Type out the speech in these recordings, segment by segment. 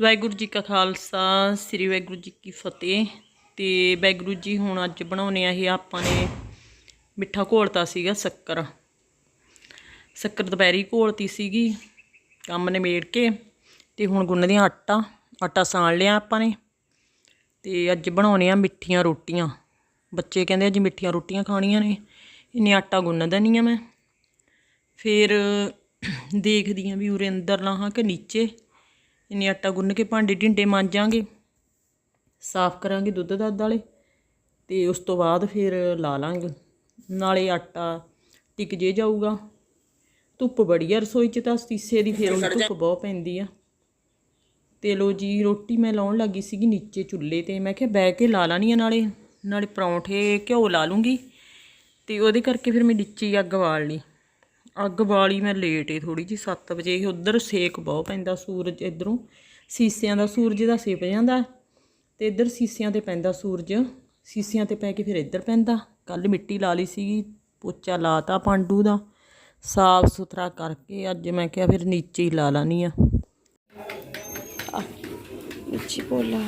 ਵਾਹਿਗੁਰੂ ਜੀ ਕਾ ਖਾਲਸਾ, ਸ੍ਰੀ ਵਾਹਿਗੁਰੂ ਜੀ ਕੀ ਫਤਿਹ। ਤੇ ਵਾਹਿਗੁਰੂ ਜੀ ਹੁਣ ਅੱਜ ਬਣਾਉਣੇ ਆ ਇਹ ਆਪਾਂ ਨੇ ਮਿੱਠਾ ਘੋਲਤਾ ਸੀਗਾ ਸ਼ੱਕਰ। ਸ਼ੱਕਰ ਦੁਪਹਿਰੀ ਘੋਲਤੀ ਸੀਗੀ, ਕੰਮ ਨਿਬੇੜ ਕੇ ਤੇ ਹੁਣ ਗੁੰਨਦੇ ਆ ਆਟਾ। ਆਟਾ ਸਾਣ ਲਿਆ ਆਪਾਂ ਨੇ ਤੇ ਅੱਜ ਬਣਾਉਣੇ ਆ ਮਿੱਠੀਆਂ ਰੋਟੀਆਂ। ਬੱਚੇ ਕਹਿੰਦੇ ਅੱਜ ਮਿੱਠੀਆਂ ਰੋਟੀਆਂ ਖਾਣੀਆਂ ਨੇ, ਇਹਨੇ ਆਟਾ ਗੁੰਨ ਦੇਣੀ ਆ ਮੈਂ। ਫਿਰ ਦੇਖਦੀ ਆ ਵੀ ਉਰੇ ਅੰਦਰ ਲਾਹਾਂ ਕਿ ਨੀਚੇ। ਇੰਨੇ ਆਟਾ ਗੁੰਨ ਕੇ ਭਾਂਡੇ ਢਿੰਡੇ ਮਾਂਜਾਂਗੇ ਸਾਫ਼ ਕਰਾਂਗੇ ਦੁੱਧ ਦੱਧ ਵਾਲੇ ਤੇ ਉਸ ਤੋਂ ਬਾਅਦ ਫਿਰ ਲਾ ਲਾਂਗੇ। ਨਾਲੇ ਆਟਾ ਟਿਕ ਜੇ ਜਾਊਗਾ। ਧੁੱਪ ਬੜੀ ਆ ਰਸੋਈ 'ਚ ਤਾਂ ਸੀਸੇ ਦੀ ਫਿਰ ਉਹ ਧੁੱਪ ਬਹੁਤ ਪੈਂਦੀ ਆ। ਤੇ ਲੋ ਜੀ, ਰੋਟੀ ਮੈਂ ਲਾਉਣ ਲੱਗੀ ਸੀਗੀ ਨੀਚੇ ਚੁੱਲ੍ਹੇ ਤੇ। ਮੈਂ ਕਿਹਾ ਬਹਿ ਕੇ ਲਾ ਲਾਣੀ ਆ ਨਾਲੇ ਨਾਲੇ ਪਰੌਂਠੇ ਘਿਓ ਲਾ ਲੂੰਗੀ ਤੇ ਉਹਦੇ ਕਰਕੇ ਫਿਰ ਮੈਂ ਨੀਚੇ ਅੱਗ ਬਾਲ ਲਈ ਅੱਗ ਬਾਲੀ ਮੈਂ ਲੇਟ ਏ ਥੋੜੀ ਜੀ 7 ਵਜੇ ਉਧਰ ਸੇਕ ਬਹੁਤ ਪੈਂਦਾ ਸੂਰਜ ਇਧਰੋਂ। ਸੀਸਿਆਂ ਦਾ ਸੂਰਜ ਦਾ ਸੇਕ ਜਾਂਦਾ ਤੇ ਇੱਧਰ ਸੀਸਿਆਂ ਤੇ ਪੈਂਦਾ ਸੂਰਜ, ਸੀਸਿਆਂ ਤੇ ਪੈ ਕੇ ਫਿਰ ਇੱਧਰ ਪੈਂਦਾ। ਕੱਲ ਮਿੱਟੀ ਲਾ ਲਈ ਸੀਗੀ, ਪੋਚਾ ਲਾਤਾ ਪਾਂਡੂ ਦਾ, ਸਾਫ਼ ਸੁਥਰਾ ਕਰਕੇ ਅੱਜ ਮੈਂ ਕਿਹਾ ਫਿਰ ਨੀਚੇ ਹੀ ਲਾ ਲਾਨੀ ਆ। ਉੱਚੀ ਬੋਲਾ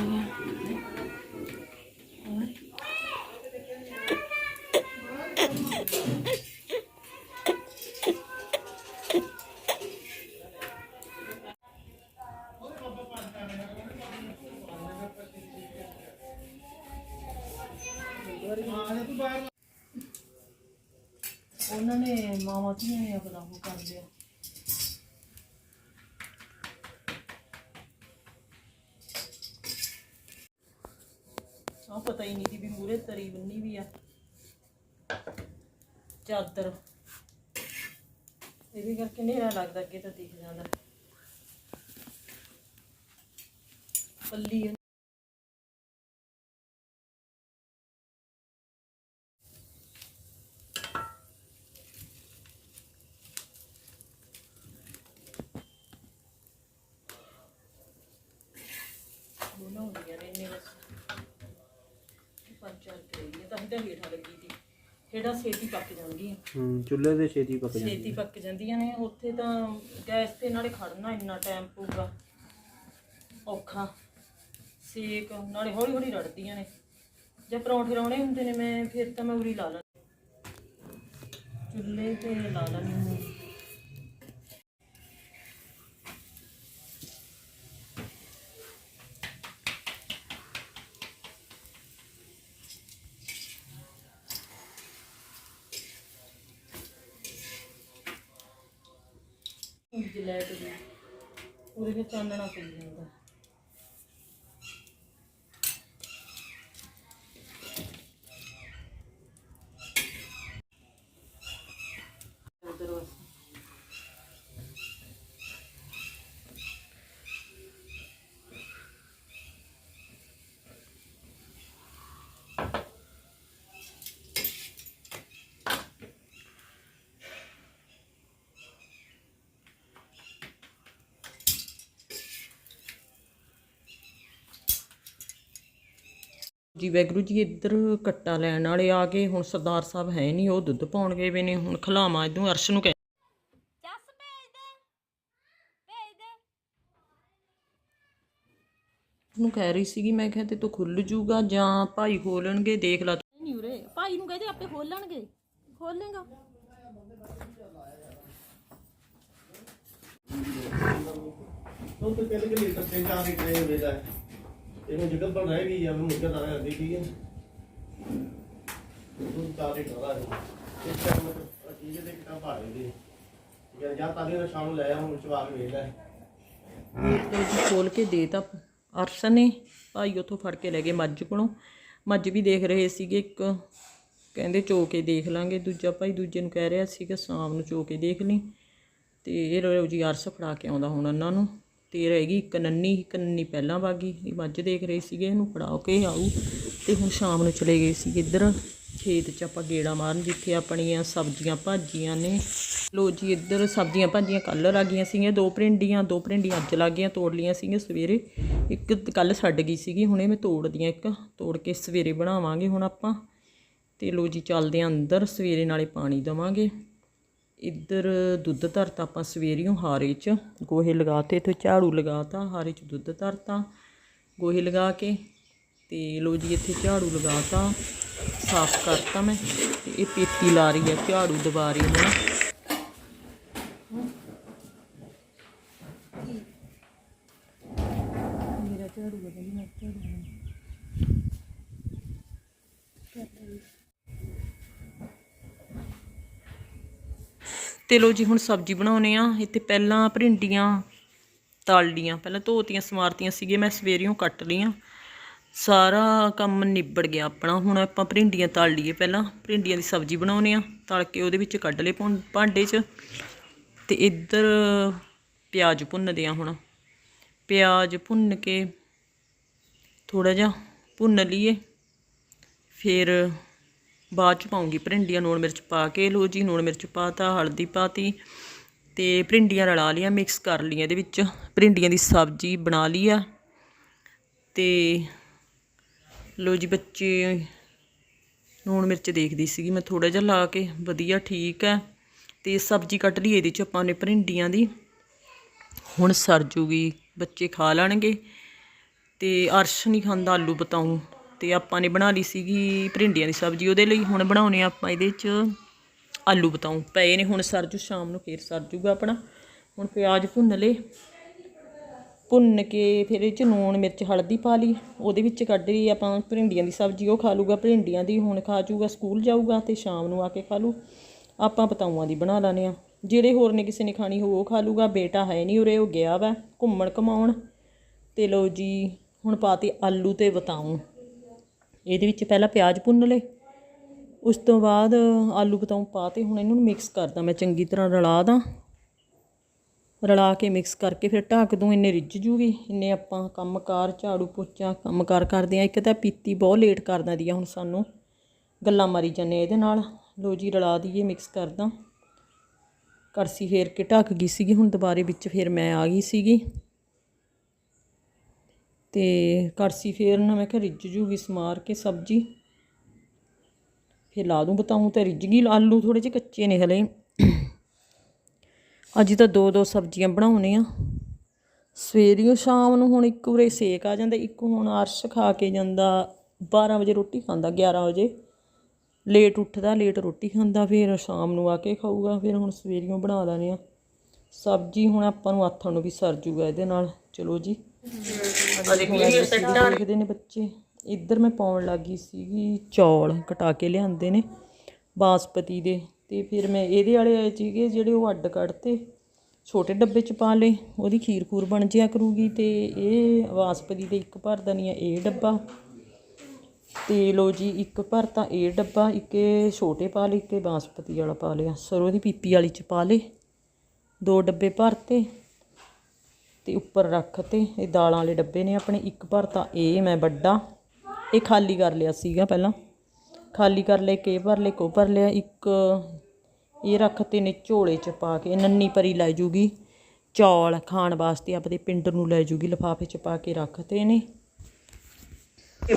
ਉਹਨਾਂ ਨੇ ਮਾਮਾ ਧੀਆਂ ਨੇ ਆਪਣਾ ਉਹ ਕਰ ਲਿਆ। ਆ ਪਤਾ ਹੀ ਨਹੀਂ ਸੀ ਵੀ ਮੂਰੇ ਤਰੀ ਬੰਨੀ ਵੀ ਆ। ਚਾਦਰ। ਇਹਦੇ ਕਰਕੇ ਹਨੇਰਾ ਲੱਗਦਾ ਅੱਗੇ ਤਾਂ ਦਿਖ ਜਾਂਦਾ। ਪੱਲੀ ਆ। ਬਣਾਉਂਦੀਆਂ ਨੇ ਇੰਨੇ ਬਸ ਪੰਜ ਚਾਰ ਤਾਂ ਹੇਠਾਂ ਲੱਗੀ ਸੀ। ਹੇਠਾਂ ਛੇਤੀ ਪੱਕ ਜਾਣਗੀਆਂ ਹੂੰ ਚੁੱਲ੍ਹੇ ਤੇ ਛੇਤੀ ਪੱਕ ਜਾਂਦੀ ਛੇਤੀ ਪੱਕ ਜਾਂਦੀਆਂ ਨੇ। ਉੱਥੇ ਤਾਂ ਗੈਸ ਤੇ ਨਾਲੇ ਖੜਨਾ ਇੰਨਾ ਟਾਈਮ ਪਊਗਾ। ਔਖਾ। ਸੇਕ ਨਾਲੇ ਹੌਲੀ ਹੌਲੀ ਰੜਦੀਆਂ ਨੇ। ਜੇ ਪਰੌਂਠੇ ਲਾਉਣੇ ਹੁੰਦੇ ਨੇ ਮੈਂ ਫਿਰ ਤਾਂ ਮੈਂ ਉਰੀ ਲਾ ਲੈਂਦੀ। ਚੁੱਲ੍ਹੇ ਤੇ ਲਾ ਲੈਂਦੀ। ਹਾਂ ਜਲੈਟ ਦੀ। ਉਹਦੇ ਵਿੱਚ ਚਾਨਣਾ ਪਈ ਜਾਂਦਾ ਜੀ ਵੈਗਰੂ ਜੀ ਇੱਧਰ ਕੱਟਾ ਲੈਣ ਵਾਲੇ ਆ ਗਏ। ਹੁਣ ਸਰਦਾਰ ਸਾਹਿਬ ਹੈ ਨਹੀਂ ਉਹ ਦੁੱਧ ਪਾਉਣ ਗਏ ਵੇ ਨੇ ਹੁਣ ਖਲਾਵਾਂ ਇਦੋਂ ਅਰਸ਼ ਨੂੰ ਕਹਿ। ਜੱਸ ਭੇਜ ਦੇ ਭੇਜ ਦੇ। ਨੂੰ ਕਹਿ ਰਹੀ ਸੀਗੀ ਮੈਂ ਕਿਹਾ ਤੇ ਤੂੰ ਖੁੱਲ ਜੂਗਾ ਜਾਂ ਭਾਈ ਖੋਲਣਗੇ ਦੇਖ ਲਾ। ਤੂੰ। ਨਹੀਂ ਉਰੇ। ਭਾਈ ਨੂੰ ਕਹਦੇ ਆਪੇ ਖੋਲਣਗੇ। ਖੋਲੇਗਾ ਉਹ ਤੇ ਪਹਿਲੇ ਕਿ ਲੀਟਰ ਤਿੰਨ ਚਾਰ ਲੀਟਰ ਇਹ ਵੇਦਾ ਇਹਨੂੰ ਜਿਗਰ ਪਰ ਰਹਿ ਗਈ ਆ ਮੈਂ ਮੁੱਕਾ ਤਾਂ ਰਹਿ ਠੀਕ ਹੈ ਉਹ ਚਾਰ ਲੀਟਰ ਦਾ ਇਸ ਟਾਈਮ ਚੀਜ਼ ਦੇ ਕਿਤਾ ਭਾੜ ਦੇ ਜਾਂ ਜਾਂ ਤਾਂ ਨੇ ਸ਼ਾਮ ਨੂੰ ਲੈ ਆ, ਹੁਣ ਚਵਾ ਕੇ ਵੇਚ ਲੈ। ਜੀ ਖੋਲ ਕੇ ਦੇਤਾ ਅਰਸ਼ ਨੇ ਭਾਈ ਉੱਥੋਂ ਫੜ ਕੇ ਲੈ ਗਏ ਮੱਝ ਕੋਲੋਂ। ਮੱਝ ਵੀ ਦੇਖ ਰਹੇ ਸੀਗੇ, ਇੱਕ ਕਹਿੰਦੇ ਚੋ ਕੇ ਦੇਖ ਲਾਂਗੇ। ਦੂਜਾ ਭਾਈ ਦੂਜੇ ਨੂੰ ਕਹਿ ਰਿਹਾ ਸੀਗਾ, ਸ਼ਾਮ ਨੂੰ ਚੋ ਕੇ ਦੇਖ ਲਈ। ਤੇ ਇਹ ਰੋ ਜੀ ਅਰਸ਼ ਫੜਾ ਕੇ ਆਉਂਦਾ ਹੁਣ ਉਹਨਾਂ ਨੂੰ। ਤੇ ਰਹਿ ਗਈ ਇੱਕ ਨੰਨੀ ਇੱਕ ਨੰਨੀ ਪਹਿਲਾਂ ਵਾਗੀ। ਇਹ ਮੱਝ ਦੇਖ ਰਹੇ ਸੀਗੇ, ਇਹਨੂੰ ਫੜਾ ਕੇ ਆਊ। ਤੇ ਹੁਣ ਸ਼ਾਮ ਨੂੰ ਚਲੇ ਗਏ ਸੀ ਇੱਧਰ। ਖੇਤ 'ਚ ਆਪਾਂ ਗੇੜਾ ਮਾਰਨ, ਜਿੱਥੇ ਆਪਣੀਆਂ ਸਬਜ਼ੀਆਂ ਭਾਜੀਆਂ ਨੇ। ਲੋ ਜੀ, ਇੱਧਰ ਸਬਜ਼ੀਆਂ ਭਾਜੀਆਂ ਕੱਲ ਲੱਗ ਗਈਆਂ ਸੀਗੀਆਂ। ਦੋ ਭਿੰਡੀਆਂ ਦੋ ਭਿੰਡੀਆਂ ਅੱਜ ਲੱਗ ਗਈਆਂ, ਤੋੜ ਲਈਆਂ ਸੀਗੀਆਂ ਸਵੇਰੇ। ਇੱਕ ਕੱਲ ਛੱਡ ਗਈ ਸੀਗੀ, ਹੁਣੇ ਮੈਂ ਤੋੜਦੀਆਂ ਇੱਕ। ਤੋੜ ਕੇ ਸਵੇਰੇ ਬਣਾਵਾਂਗੇ ਹੁਣ ਆਪਾਂ। ਤੇ ਲੋ ਜੀ, ਚੱਲਦੇ ਆਂ ਅੰਦਰ। ਸਵੇਰੇ ਨਾਲੇ ਪਾਣੀ ਦਵਾਂਗੇ। ਇੱਧਰ ਦੁੱਧ ਧਰਤਾ ਆਪਾਂ ਸਵੇਰੀਓ ਹਾਰੇ 'ਚ, ਗੋਹੇ ਲਗਾਤੇ ਤੇ ਝਾੜੂ ਲਗਾਤਾ ਹਾਰੇ 'ਚ ਦੁੱਧ ਧਰਤਾ, ਗੋਹੇ ਲਗਾ ਕੇ ਤੇ ਲੋ ਜੀ ਇੱਥੇ ਝਾੜੂ ਲਗਾਤਾ ਸਾਫ਼ ਕਰਤਾ ਮੈਂ ਤੇ ਇਹ ਪੇਤੀ ਲਾ ਰਹੀ ਹੈ ਝਾੜੂ ਦਬਾ ਰਹੀ ਹੈ ਮੇਰਾ ਝਾੜੂ ਬਦਲੀ ਮੈਂ ਝਾੜੂ ਤੇ ਲੋ ਜੀ, ਹੁਣ ਸਬਜ਼ੀ ਬਣਾਉਨੇ ਆ ਇੱਥੇ ਪਹਿਲਾਂ ਭਰਿੰਡੀਆਂ ਤਲ ਲੀਆਂ ਪਹਿਲਾਂ ਧੋਤੀਆਂ, ਸਮਾਰਤੀਆਂ ਸੀਗੇ ਮੈਂ ਸਵੇਰਿਓਂ ਕੱਟ ਲੀਆਂ ਸਾਰਾ ਕੰਮ ਨਿਬੜ ਗਿਆ ਆਪਣਾ। ਹੁਣ ਆਪਾਂ ਭਰਿੰਡੀਆਂ ਤਲ ਲਈਏ ਪਹਿਲਾਂ। ਭਰਿੰਡੀਆਂ ਦੀ ਸਬਜ਼ੀ ਬਣਾਉਨੇ ਆ ਤਲ ਕੇ ਉਹਦੇ ਵਿੱਚ ਕੱਢ ਲਏ ਭੁੰ- ਭਾਂਡੇ 'ਚ। ਤੇ ਇੱਧਰ ਪਿਆਜ਼ ਭੁੰਨਦੇ ਆ ਹੁਣ। ਪਿਆਜ਼ ਭੁੰਨ ਕੇ ਥੋੜਾ ਜਿਹਾ ਭੁੰਨ ਲਈਏ। ਫਿਰ ਬਾਅਦ ਚ ਪਾਉਂਗੀ। ਭਰਿੰਡੀਆਂ ਲੂਣ ਮਿਰਚ ਪਾ ਕੇ ਲੋ ਜੀ ਲੂਣ ਮਿਰਚ ਪਾਤਾ, ਹਲਦੀ ਪਾਤੀ ਤੇ ਭਰਿੰਡੀਆਂ ਰਲਾ ਲਈਆਂ ਮਿਕਸ ਕਰ ਲਈਆਂ ਇਹਦੇ ਵਿੱਚ। ਭਰਿੰਡੀਆਂ ਦੀ ਸਬਜ਼ੀ ਬਣਾ ਲਈ ਆ ਤੇ ਲੋ ਜੀ, ਬੱਚੇ ਲੂਣ ਮਿਰਚ ਦੇਖਦੀ ਸੀਗੀ ਮੈਂ ਥੋੜਾ ਜਿਹਾ ਲਾ ਕੇ, ਵਧੀਆ ਠੀਕ ਹੈ ਤੇ ਸਬਜ਼ੀ ਕੱਟ ਲਈ ਇਹਦੇ ਚ ਆਪਾਂ ਨੇ ਭਰਿੰਡੀਆਂ ਦੀ। ਹੁਣ ਸਰ ਜੂਗੀ, ਬੱਚੇ ਖਾ ਲੈਣਗੇ ਤੇ ਅਰਸ਼ ਨਹੀਂ ਖਾਂਦਾ, ਆਲੂ ਬਤਾਉ ਤੇ ਆਪਾਂ ਨੇ ਬਣਾ ਲਈ ਸੀਗੀ ਭਰਿੰਡੀਆਂ ਦੀ ਸਬਜ਼ੀ, ਉਹਦੇ ਲਈ ਹੁਣ ਬਣਾਉਣੇ ਆਪਾਂ ਇਹਦੇ 'ਚ ਆਲੂ ਬਤਾਉ ਪਏ ਨੇ ਹੁਣ ਸਰਜੂ ਸ਼ਾਮ ਨੂੰ, ਫੇਰ ਸਰਜੂਗਾ ਆਪਣਾ। ਹੁਣ ਪਿਆਜ਼ ਭੁੰਨ ਲਏ। ਭੁੰਨ ਕੇ ਫਿਰ ਇਹ 'ਚ ਨੂਣ ਮਿਰਚ, ਹਲਦੀ ਪਾ ਲਈ। ਉਹਦੇ ਵਿੱਚ ਕੱਢ ਲਈ ਆਪਾਂ ਭਰਿੰਡੀਆਂ ਦੀ ਸਬਜ਼ੀ, ਉਹ ਖਾ ਲੂਗਾ ਭਰਿੰਡੀਆਂ ਦੀ, ਹੁਣ ਖਾ ਜੂਗਾ, ਸਕੂਲ ਜਾਊਗਾ ਤੇ ਸ਼ਾਮ ਨੂੰ ਆ ਕੇ ਖਾ ਲੂ। ਆਪਾਂ ਬਤਾਊਆਂ ਦੀ ਬਣਾ ਲਾਨੇ ਆ। ਜਿਹੜੇ ਹੋਰ ਨੇ ਕਿਸੇ ਨੇ ਖਾਣੀ ਹੋ ਉਹ ਖਾ ਲੂਗਾ। ਬੇਟਾ ਹੈ ਨਹੀਂ ਉਰੇ, ਉਹ ਗਿਆ ਵਾ ਘੁੰਮਣ ਕਮਾਉਣ ਤੇ ਲੋ ਜੀ, ਹੁਣ ਪਾਤੀ ਆਲੂ ਤੇ ਬਤਾਉ ਇਹਦੇ ਵਿੱਚ ਪਹਿਲਾਂ ਪਿਆਜ਼ ਭੁੰਨ ਲਏ। ਉਸ ਤੋਂ ਬਾਅਦ ਆਲੂ ਬਤਾਉ ਪਾਤੇ। ਹੁਣ ਇਹਨਾਂ ਨੂੰ ਮਿਕਸ ਕਰਦਾ ਮੈਂ, ਚੰਗੀ ਤਰ੍ਹਾਂ ਰਲਾ ਦਾਂ। ਰਲਾ ਕੇ ਮਿਕਸ ਕਰਕੇ ਫਿਰ ਢੱਕ ਦੂੰ। ਇੰਨੇ ਰਿੱਝ ਜੂਗੀ। ਇੰਨੇ ਆਪਾਂ ਕੰਮਕਾਰ, ਝਾੜੂ ਪੋਚਾ ਕੰਮਕਾਰ ਕਰਦੇ ਆ। ਇੱਕ ਤਾਂ ਪੀਤੀ ਬਹੁਤ ਲੇਟ ਕਰ ਦਿੰਦੀ ਆ ਹੁਣ ਸਾਨੂੰ। ਗੱਲਾਂ ਮਾਰੀ ਜਾਂਦੇ ਆ ਇਹਦੇ ਨਾਲ। ਲੋ ਜੀ, ਰਲਾ ਦਈਏ ਮਿਕਸ ਕਰਦਾ। ਕੜਛੀ ਫੇਰ ਕੇ ਢੱਕ ਗਈ ਸੀਗੀ। ਹੁਣ ਦੁਬਾਰੇ ਵਿੱਚ ਫਿਰ ਮੈਂ ਆ ਗਈ ਸੀਗੀ। ਤੇ ਕੜਛੀ ਨਾ, ਮੈਂ ਕਿਹਾ ਰਿੱਝ ਜੂਗੀ ਸਮਾਰ ਕੇ ਸਬਜ਼ੀ। ਫਿਰ ਲਾ ਦੂੰ ਬਤਾਉਂ ਤੇ ਰਿੱਝ ਗਈ, ਆਲੂ ਥੋੜੇ ਜਿਹੇ ਕੱਚੇ ਨੇ ਹਲੇ। ਅੱਜ ਤਾਂ ਦੋ ਦੋ ਸਬਜ਼ੀਆਂ ਬਣਾਉਣੇ ਆ ਸਵੇਰੀਓ ਸ਼ਾਮ ਨੂੰ ਹੁਣ ਇੱਕ ਉਰੇ ਸੇਕ ਆ ਜਾਂਦਾ, ਇੱਕ ਹੁਣ ਅਰਸ਼ ਖਾ ਕੇ ਜਾਂਦਾ 12 ਵਜੇ ਰੋਟੀ ਖਾਂਦਾ 11 ਵਜੇ। ਲੇਟ ਉੱਠਦਾ, ਲੇਟ ਰੋਟੀ ਖਾਂਦਾ, ਫਿਰ ਸ਼ਾਮ ਨੂੰ ਆ ਕੇ ਖਾਊਗਾ, ਫਿਰ ਹੁਣ ਸਵੇਰੀਓ ਬਣਾ ਲੈਣੇ ਆ। ਸਬਜ਼ੀ ਹੁਣ ਆਪਾਂ ਨੂੰ ਆਥਣ ਨੂੰ ਵੀ ਸਰ ਜੂਗਾ ਇਹਦੇ ਨਾਲ, ਚਲੋ ਜੀ। ਦੇਖਦੇ ਨੇ ਬੱਚੇ। ਇੱਧਰ ਮੈਂ ਪਾਉਣ ਲੱਗੀ ਸੀਗੀ ਚੌਲ ਕਟਾ ਕੇ ਲਿਆਂਦੇ ਨੇ ਬਾਸਪਤੀ ਦੇ। ਤੇ ਫਿਰ ਮੈਂ ਇਹਦੇ ਵਾਲੇ ਆਏ ਸੀਗੇ ਜਿਹੜੇ ਉਹ ਅੱਡ ਕੱਢਤੇ ਛੋਟੇ ਡੱਬੇ ਚ ਪਾ ਲਏ ਉਹਦੀ ਖੀਰ ਖੂਰ ਬਣ ਜਿਆ ਕਰੂਗੀ ਤੇ ਇਹ ਬਾਸਪਤੀ ਦੇ ਇੱਕ ਭਰ ਦਨੀ ਆ ਇਹ ਡੱਬਾ। ਤੇ ਲੋ ਜੀ ਇੱਕ ਭਰ ਤਾਂ ਇਹ ਡੱਬਾ ਇੱਕ ਇਹ ਛੋਟੇ ਪਾ ਲਏ ਇੱਕ ਬਾਸਪਤੀ ਵਾਲਾ ਪਾ ਲਿਆ। ਸਰੋਂ ਦੀ ਪੀਪੀ ਵਾਲੀ ਚ ਪਾ ਲਏ। ਦੋ ਡੱਬੇ ਭਰਤੇ। ਤੇ ਉੱਪਰ ਰੱਖ ਰੱਖਤੇ ਇਹ ਦਾਲਾਂ ਵਾਲੇ ਡੱਬੇ ਨੇ ਆਪਣੇ। ਇੱਕ ਭਰ ਤਾਂ ਇਹ ਮੈਂ ਵੱਡਾ, ਇਹ ਖਾਲੀ ਕਰ ਲਿਆ ਸੀਗਾ ਪਹਿਲਾਂ। ਖਾਲੀ ਕਰ ਲੈ ਕੇ ਭਰ ਲੈ ਕੋ ਭਰ ਲਿਆ। ਇੱਕ ਇਹ ਰੱਖਤੇ ਨੇ ਝੋਲੇ ਚ ਪਾ ਕੇ, ਨੰਨੀ ਪਰੀ ਲੈ ਜੂਗੀ। ਚੌਲ ਖਾਣ ਵਾਸਤੇ ਆਪਦੇ ਪਿੰਡ ਨੂੰ ਲੈ ਜੂਗੀ, ਲਿਫਾਫੇ ਚ ਪਾ ਕੇ ਰੱਖਤੇ ਨੇ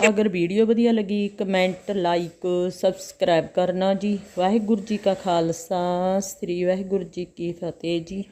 ਅਗਰ ਵੀਡੀਓ ਵਧੀਆ ਲੱਗੀ, ਕਮੈਂਟ, ਲਾਈਕ, ਸਬਸਕ੍ਰਾਈਬ ਕਰਨਾ ਜੀ। ਵਾਹਿਗੁਰੂ ਜੀ ਕਾ ਖਾਲਸਾ, ਸ੍ਰੀ ਵਾਹਿਗੁਰੂ ਜੀ ਕੀ ਫਤਿਹ ਜੀ।